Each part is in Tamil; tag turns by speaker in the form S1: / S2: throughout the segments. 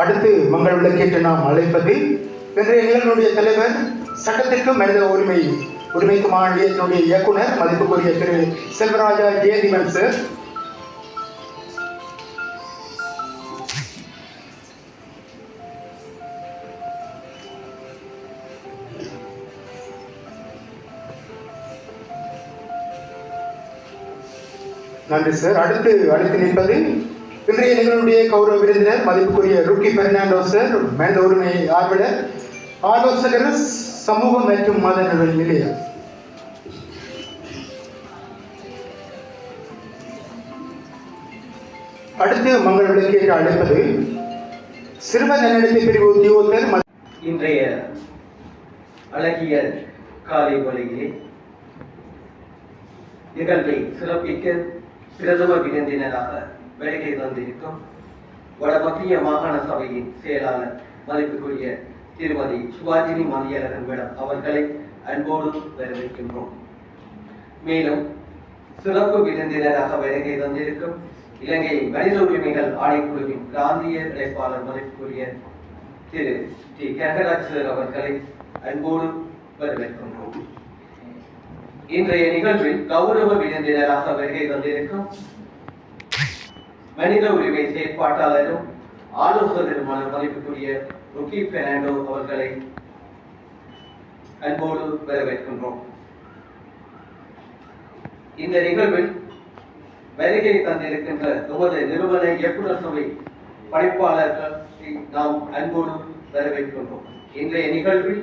S1: அடுத்து மங்கள் விளக்கேற்று நாம் அழைப்பது இன்றைய நிகழ்வுடைய தலைவர் சட்டத்திற்கும் மனித உரிமை உரிமைக்குமான மாநிலத்தினுடைய இயக்குனர் மதிப்புக்குரிய திரு செல்வராஜா ஜெயதிவன் சார் நன்றி சார் அடுத்து அடுத்து நிற்பது இன்றைய நிகழ்வுடைய கௌரவ விருந்தினர் மதிப்புக்குரிய ருக்கி பெர்னாண்டோ சார் மனித உரிமை ஆர்வலர் ஆலோசகர் சமூகம் மற்றும் மத நலன் நிலையம் அடுத்து மங்கள விளக்கேற்று அழைப்பது சிறுவர் நலனிலை பிரிவு உத்தியோகத்தர்
S2: இன்றைய அழகிய காலை வேளையிலே நிகழ்வை சிறப்பிக்க பிரதம விருந்தினராக வருகை தந்திருக்கும் வடமத்திய மாகாண சபையின் செயலாளர் மதிப்புக்குரிய திருமதி சுபாஜினி மதியழகன் மேடம் அவர்களை அன்போடு வரவேற்கின்றோம். மேலும் சிறப்பு விருந்தினராக வருகை தந்திருக்கும் இலங்கை மனித உரிமைகள் ஆணைக்குழுவின் பிராந்திய இணைப்பாளர் மதிப்புக்குரிய திரு. டி. கனகராஜ் சார் அவர்களை அன்போடு வரவேற்கின்றோம். இன்றைய நிகழ்வில் கௌரவ விருந்தினராக வருகை தந்திருக்கும் மனித உரிமை செயற்பாட்டாளரும் ஆலோசகருமான மதிப்புக்குரிய ருக்கி பெர்னாண்டோ அவர்களை அன்போடு வரவேற்கின்றோம். இந்த நிகழ்வில் வருகை தந்திருக்கின்ற எமது நிறுவன இயக்குநர் சபை படைப்பாளர்களை நாம் அன்போடு வரவேற்கின்றோம். இன்றைய நிகழ்வில்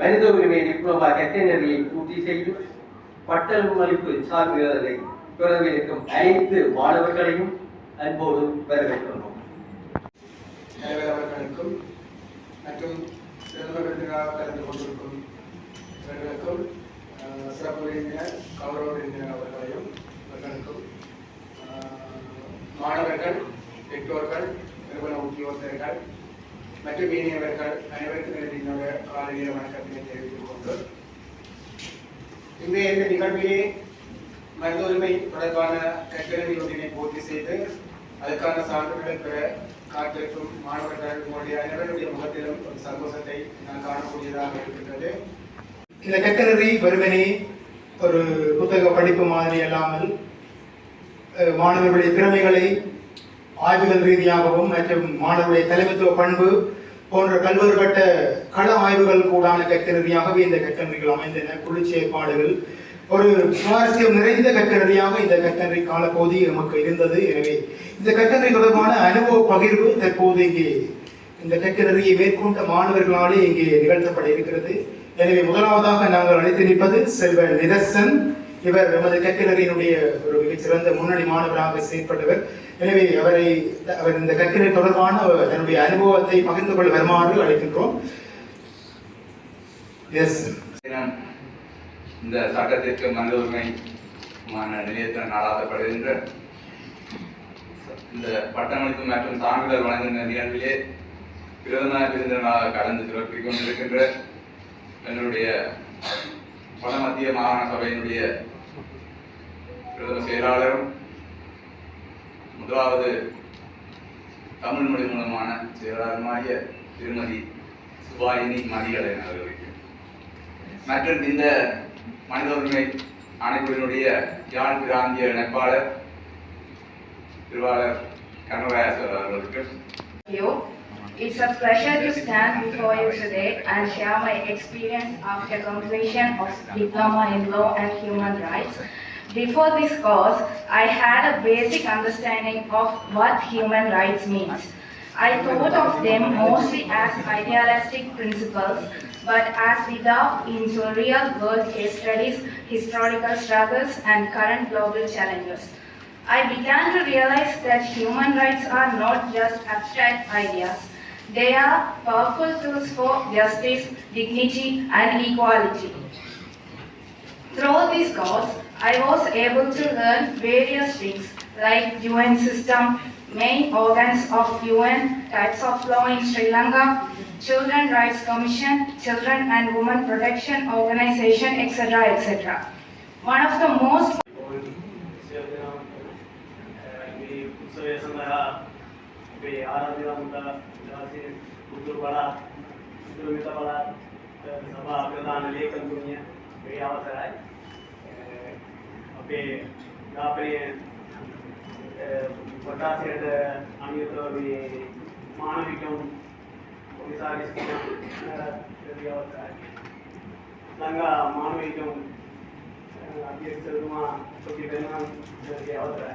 S2: மனித உரிமை டிப்ளமா கெட்டனரியை பூர்த்தி செய்யும் பட்டமளிப்பு சான்றிதழை இருக்கும் அனைத்து மாணவர்களையும் அன்போடு வரவேற்கிறோம்
S3: தலைவர் அவர்களுக்கும் மற்றும் சிறந்த கலந்து கொண்டிருக்கும் இவர்களுக்கும் சிறப்பு விருந்தினர் கௌரவ விருந்தினர் அவர்களையும் இவர்களுக்கும் மாணவர்கள் பெற்றோர்கள் நிறுவன உத்தியோகத்தர்கள் மற்றும் மீனியவர்கள் அனைவருக்கும் என்னுடைய காலையில வணக்கத்தினை தெரிவித்துக் கொண்டு இன்றைய இந்த நிகழ்விலே மனித உரிமை தொடர்பான கட்டுரை ஒன்றினை பூர்த்தி செய்து அதற்கான சான்றுகளை பெற காத்திருக்கும் மாணவர்கள் உங்களுடைய அனைவருடைய முகத்திலும் ஒரு சந்தோஷத்தை நான் காணக்கூடியதாக இருக்கின்றது.
S1: இந்த கட்டணரி வருவனே ஒரு புத்தக படிப்பு மாதிரி அல்லாமல் மாணவர்களுடைய திறமைகளை ஆய்வுகள் ரீதியாகவும் மற்றும் மாணவருடைய தலைமைத்துவ பண்பு போன்ற பல்வேறுபட்ட கள ஆய்வுகள் கூடான கட்டணரியாகவே இந்த கட்டணரிகள் அமைந்தன. குளிர்ச்சி ஏற்பாடுகள் ஒரு சுவாரஸ்யம் நிறைந்த கட்டணரியாக இந்த கட்டணரி காலப்பகுதி நமக்கு இருந்தது. எனவே இந்த கட்டுரை தொடர்பான அனுபவ பகிர்வு தற்போது இங்கே இந்த கட்டுரையை மேற்கொண்ட மாணவர்களாலே இங்கே நிகழ்த்தப்பட இருக்கிறது. எனவே முதலாவதாக நாங்கள் அழைத்து நிற்பது செல்வ நிதர்சன். இவர் நமது கட்டிடரினுடைய ஒரு மிகச்சிறந்த முன்னணி மாணவராக செயற்பட்டவர். எனவே அவரை அவர் இந்த கட்டிட தொடர்பான தன்னுடைய அனுபவத்தை பகிர்ந்து கொள்ள வருமாறு அழைக்கின்றோம். எஸ்
S4: இந்த சட்டத்திற்கு மனித உரிமை நிலையத்தில் நாடாத்தப்படுகின்ற இந்த பட்டமளிப்பு மற்றும் சான்றிதழ் வழங்குகின்ற நிகழ்விலே பிரதம விருந்தினராக கலந்து சிறப்பிக் கொண்டிருக்கின்ற என்னுடைய வடமத்திய மாகாண சபையினுடைய பிரதம செயலாளரும் முதலாவது தமிழ் மொழி மூலமான செயலாளருமாகிய திருமதி சுபாயினி மதிகலன் அவர்களுக்கு. மற்றும் இந்த மனித உரிமை ஆணைக்குழுவினுடைய யாழ் பிராந்திய இணைப்பாளர் திருவாளர் கனகராஜர் அவர்களுக்கு
S5: ஐயோ It's a pleasure to stand before you today and share my experience after completion of Diploma in Law and Human Rights. Before this course, I had a basic understanding of what human rights means. I thought of them mostly as idealistic principles, but as we delve into real world case studies, historical struggles, and current global challenges, I began to realize that human rights are not just abstract ideas. They are powerful tools for justice, dignity, and equality. Through this course, I was able to learn various things like UN system, main organs of UN, types of law in Sri Lanka, Children Rights Commission, Children and Women Protection Organization, etc. etc. One of the most
S6: ಸೂರ್ಯಸಂಗ್ರಹ ಇವೆ ಆರಾಧ್ಯ ಮುಂದ ಜಾಸ್ತಿ ಪುತ್ತೂರು ಬಳ ಪುತ್ತೂರು ಮಿತ ಬಳ ಸಭಾ ಪ್ರಧಾನ ಲೇಖನ್ಪುಣ್ಯ ಇವೆ ಅವಸರ ಅಪ್ಪೆ ದಾಪನೆ ಪಟಾಸೆದ ಅನಿಯತವಾಗಿ ಮಾನವಿಕ ವಿಸಾರಿಸಿದ ಅವಸರ ಸಂಘ ಮಾನವಿಕ ಅಧ್ಯಕ್ಷ ಅವಸರ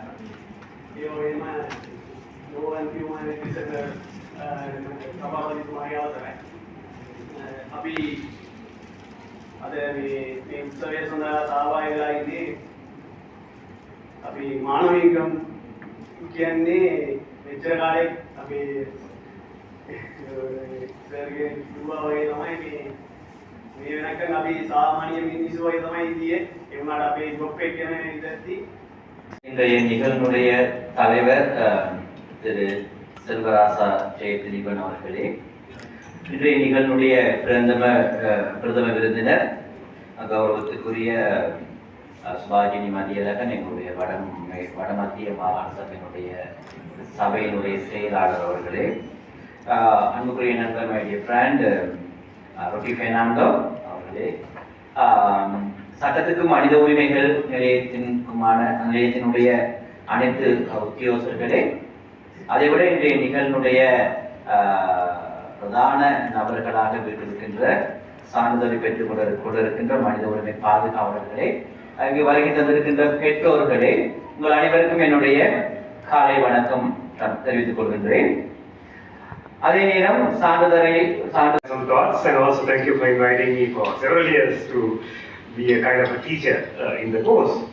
S6: ලංකා මානවිකම් අධ්‍යක්ෂතුමා සොකි වෙනවන් ඉදිරියේ අවසරයි. ඒ වගේම නෝවන් කියුමන විසක සභාපතිතුමාගේ අවසරයි. අපි අද මේ මේ උත්සවය සඳහා සහභාගී වෙලා ඉන්නේ අපි මානවිකම් කියන්නේ මෙච්චර කාලෙක් අපි සර්ගේ කිව්වා වගේ තමයි මේ මේ වෙනකන් අපි සාමාන්‍ය මිනිස්සු වගේ තමයි ඉන්නේ ඒ වුණාට අපේ ජොබ් එක ගැන ඉඳද්දි
S7: இன்றைய நிகழ்வுடைய தலைவர் திரு செல்வராசா ஜெயதிலீபன் அவர்களே. இன்றைய நிகழ்வுடைய பிரதம அஹ், பிரதம விருந்தினர் கௌரவத்துக்குரிய அஹ், சுபாஜினி மதியழகன் எங்களுடைய வட வடமத்திய மாகாண சபையினுடைய சபையினுடைய செயலாளர் அவர்களே. அன்புக்குரிய நண்பர் மைடிய ஃப்ரெண்ட் ரொட்டி ஃபெர்னாண்டோ அவர்களே. சட்டத்துக்கும் மனித உரிமைகள் நிலையத்திற்குமான நிலையத்தினுடைய அனைத்து உத்தியோகர்களே அதைவிட இன்றைய நிகழ்வுடைய பிரதான நபர்களாக வீட்டிருக்கின்ற சான்றிதழை பெற்றுக் கொண்டு கொண்டிருக்கின்ற மனித உரிமை பாதுகாவலர்களே இங்கு வருகை தந்திருக்கின்ற பெற்றோர்களே உங்கள் அனைவருக்கும் என்னுடைய காலை வணக்கம் தெரிவித்துக் கொள்கின்றேன். அதே நேரம் சான்றிதழை
S8: சான்றிதழ் and also thank you for inviting me for several years to be a kind of a teacher uh, in the course.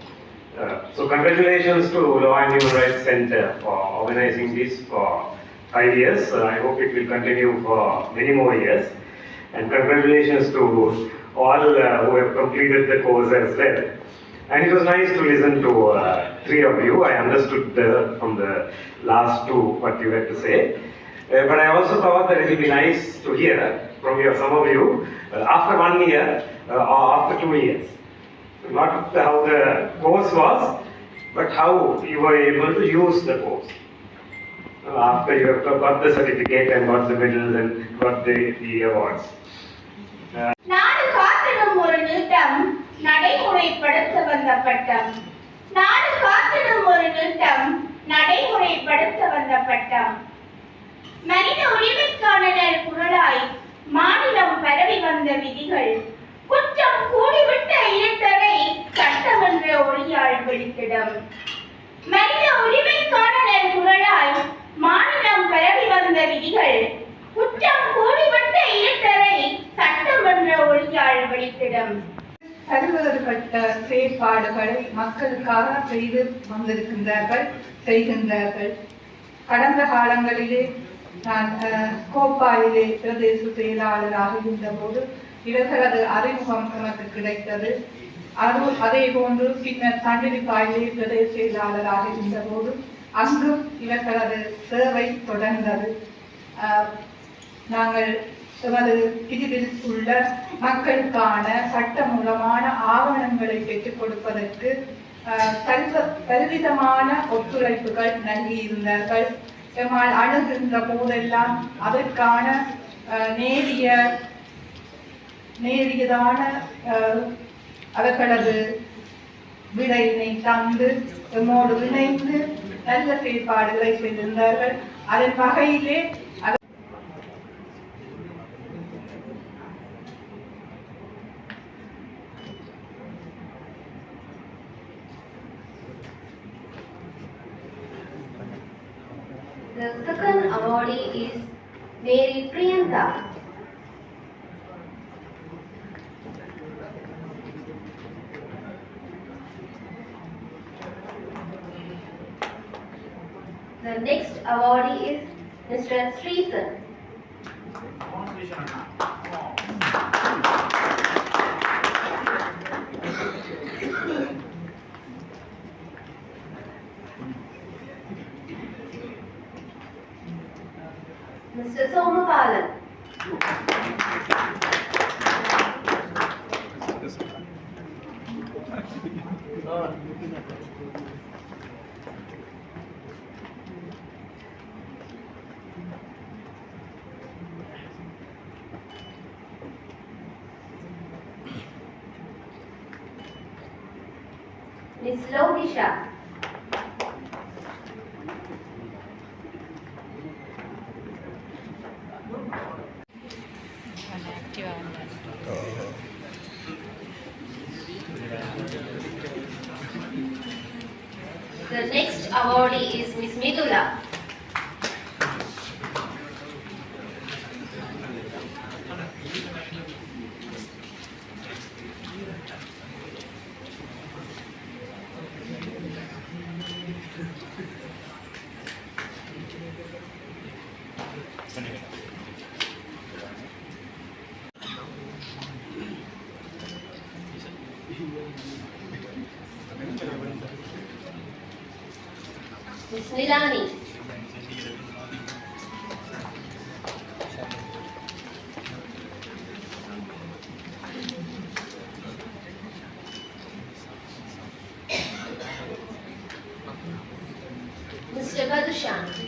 S8: Uh, so congratulations to Law and Human Rights Center for organizing this for five years. Uh, I hope it will continue for many more years. And congratulations to all who have completed the course as well. And it was nice to listen to uh, three of you. I understood uh, from the last two what you had to say. Uh, but I also thought that it would be nice to hear from your, some of you uh, after one year uh, or after two years. Not how the course was, but how you were able to use the course. Uh, after you have got the certificate and got the medals and got the, the awards.
S9: நாடு காத்திடும் ஒரு நிறுத்தம் நடைமுறைப்படுத்த வந்த பட்டம் நாடு காத்திடும் ஒரு நிறுத்தம் நடைமுறைப்படுத்த வந்த பட்டம் மனித உரிமைக்கான குரலாய்
S10: மக்களுக்காக செய்து வந்திருக்கின்றார்கள் செய்கின்றார்கள். கடந்த காலங்களிலே நான் அஹ், கோப்பாயிலே பிரதேச செயலாளராக இருந்தபோது இவர்களது அறிமுகம் எனக்கு கிடைத்தது. அது அதே போன்று பின்னர் தண்டிப்பாயிலே பிரதேச செயலாளராக இருந்தபோது அங்கும் இவர்களது சேவை தொடர்ந்தது. நாங்கள் எமது பிரிவில் உள்ள மக்களுக்கான சட்டமூலமான ஆவணங்களை பெற்றுக் கொடுப்பதற்கு பல்வ- பல்விதமான ஒத்துழைப்புகள் நல்கியிருந்தார்கள். எம்மால் அணுகின்ற போதெல்லாம் அதற்கான நேரிய நேரியதான அவர்களது விடையினை தந்து எம்மோடு இணைந்து நல்ல செயல்பாடுகளை செய்திருந்தார்கள். அதன் வகையிலே
S11: awardee is Mary Priyanka. The next awardee is Mr. Sreesan. Mr. Somabalan. Ms. Lokisha. The next awardee is Miss Midula. Milani. Monsieur Badouchan.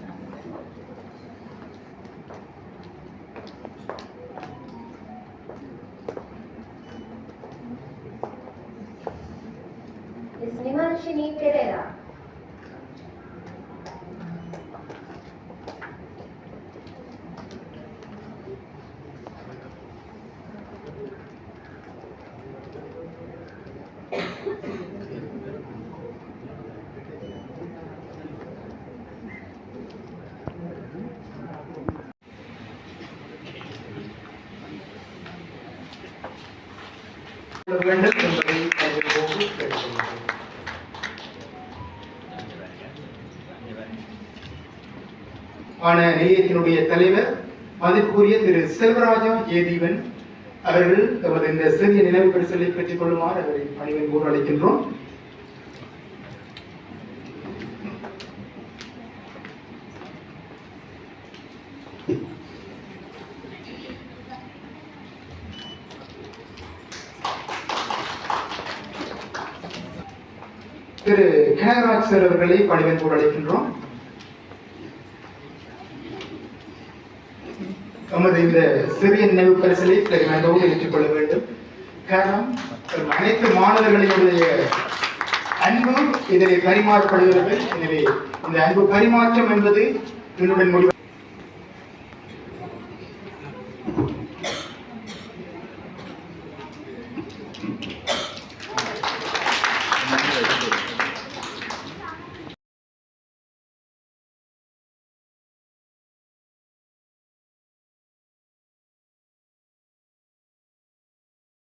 S1: வேண்டும் என்பதை அறிவிப்போடு கேட்டுக்கொள்கிறேன். ஆன நிலையத்தினுடைய தலைவர் மதிப்புக்குரிய திரு செல்வராஜா ஏதீவன் அவர்கள் தமது இந்த சிறிய நினைவு பரிசலை பெற்றுக் கொள்ளுமாறு அவரை பணிவன் கூற அழைக்கின்றோம் திரு சார் அவர்களை பணிவன் கூற அழைக்கின்றோம் நமது இந்த சிறிய நினைவு பரிசலை நன்றோடு ஏற்றுக்கொள்ள வேண்டும். காரணம் அனைத்து மாணவர்களினுடைய அன்பு இதனை பரிமாறப்படுகிறது. எனவே இந்த அன்பு பரிமாற்றம் என்பது என்னுடன் முடிவு